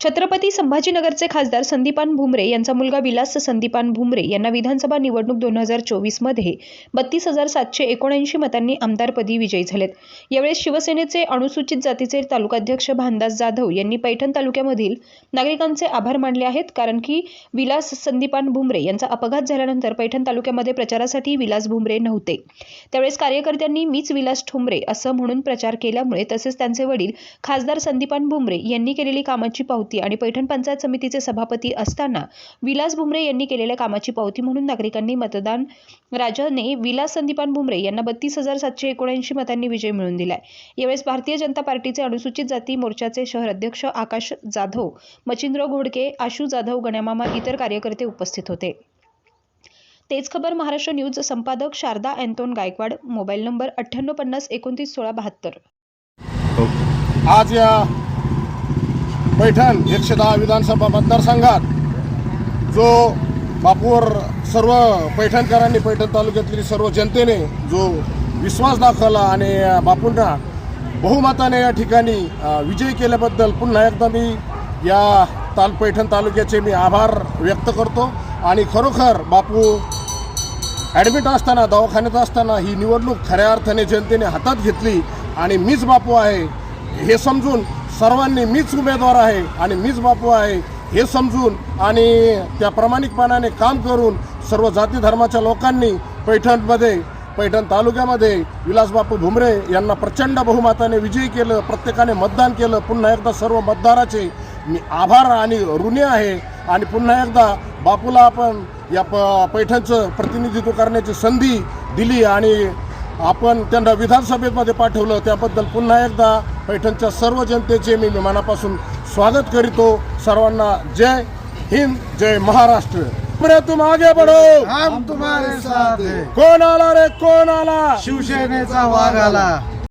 छत्रपती संभाजीनगरचे खासदार संदीपान भुमरे यांचा मुलगा विलास संदीपान भुमरे यांना विधानसभा निवडणूक दोन हजार चोवीसमध्ये बत्तीस हजार सातशे एकोणऐंशी मतांनी आमदारपदी विजयी झालेत. यावेळेस शिवसेनेचे अनुसूचित जातीचे तालुकाध्यक्ष भानदास जाधव यांनी पैठण तालुक्यामधील नागरिकांचे आभार मानले आहेत कारण की विलास संदीपान भुमरे यांचा अपघात झाल्यानंतर पैठण तालुक्यामध्ये प्रचारासाठी विलास भुमरे नव्हते. त्यावेळेस कार्यकर्त्यांनी मीच विलास ठुमरे असं म्हणून प्रचार केल्यामुळे तसेच त्यांचे वडील खासदार संदीपान भुमरे यांनी केलेली कामाची पावती आणि पैठण पंचायत समितीचे सभापती असताना विलास भुमरे यांनी केलेल्या कामाची पावती म्हणून नागरिकांनी मतदान राजाने विलास संदीपान भुमरे यांना बत्तीस हजार सातशे एकोणऐंशी मतांनी विजय मिळवून दिलाय. यावेळेस भारतीय जनता पार्टीचे अनुसूचित जाती मोर्चाचे शहर अध्यक्ष आकाश जाधव मचिंद्र घोडके आशू जाधव गण्यामामा इतर कार्यकर्ते उपस्थित होते. तेच खबर महाराष्ट्र न्यूज संपादक शारदा अँतोन गायकवाड मोबाईल नंबर अठ्ठ्याण्णव पन्नास एकोणतीस सोळा बहात्तर. आज या पैठण एकशे दहा विधानसभा मतदारसंघात जो बापूवर सर्व पैठणकरांनी पैठण तालुक्यातली सर्व जनतेने जो विश्वास दाखवला आणि बापूंना बहुमताने या ठिकाणी विजय विजयी केल्याबद्दल पुन्हा एकदा मी या ताल पैठण तालुक्याचे मी आभार व्यक्त करतो. आणि खरोखर बापू ॲडमिट असताना दवाखान्यात असताना ही निवडणूक खऱ्या अर्थाने जनतेने हातात घेतली आणि मीच बापू आहे हे समजून सर्वांनी मीच उमेदवार आहे आणि मीच बापू आहे हे समजून आणि त्या प्रामाणिकपणाने काम करून सर्व जाती धर्माच्या लोकांनी पैठणमध्ये पैठण तालुक्यामध्ये विलासबापू भुमरे यांना प्रचंड बहुमताने विजयी केलं प्रत्येकाने मतदान केलं. पुन्हा एकदा सर्व मतदाराचे मी आभार आणि ऋणी आहे. आणि पुन्हा एकदा बापूला आपण या प पैठणचं प्रतिनिधित्व करण्याची संधी दिली आणि आपण त्यांना विधानसभेमध्ये पाठवलं त्याबद्दल पुन्हा एकदा पैठणच्या सर्व जनतेचे मी मनापासून स्वागत करीतो. सर्वांना जय हिंद जय महाराष्ट्र. तुम आगे बढ़ो. हम तुम्हारे साथ हैं. कोण आला रे? कोण आला? शिवसेनेचा वाघ आला.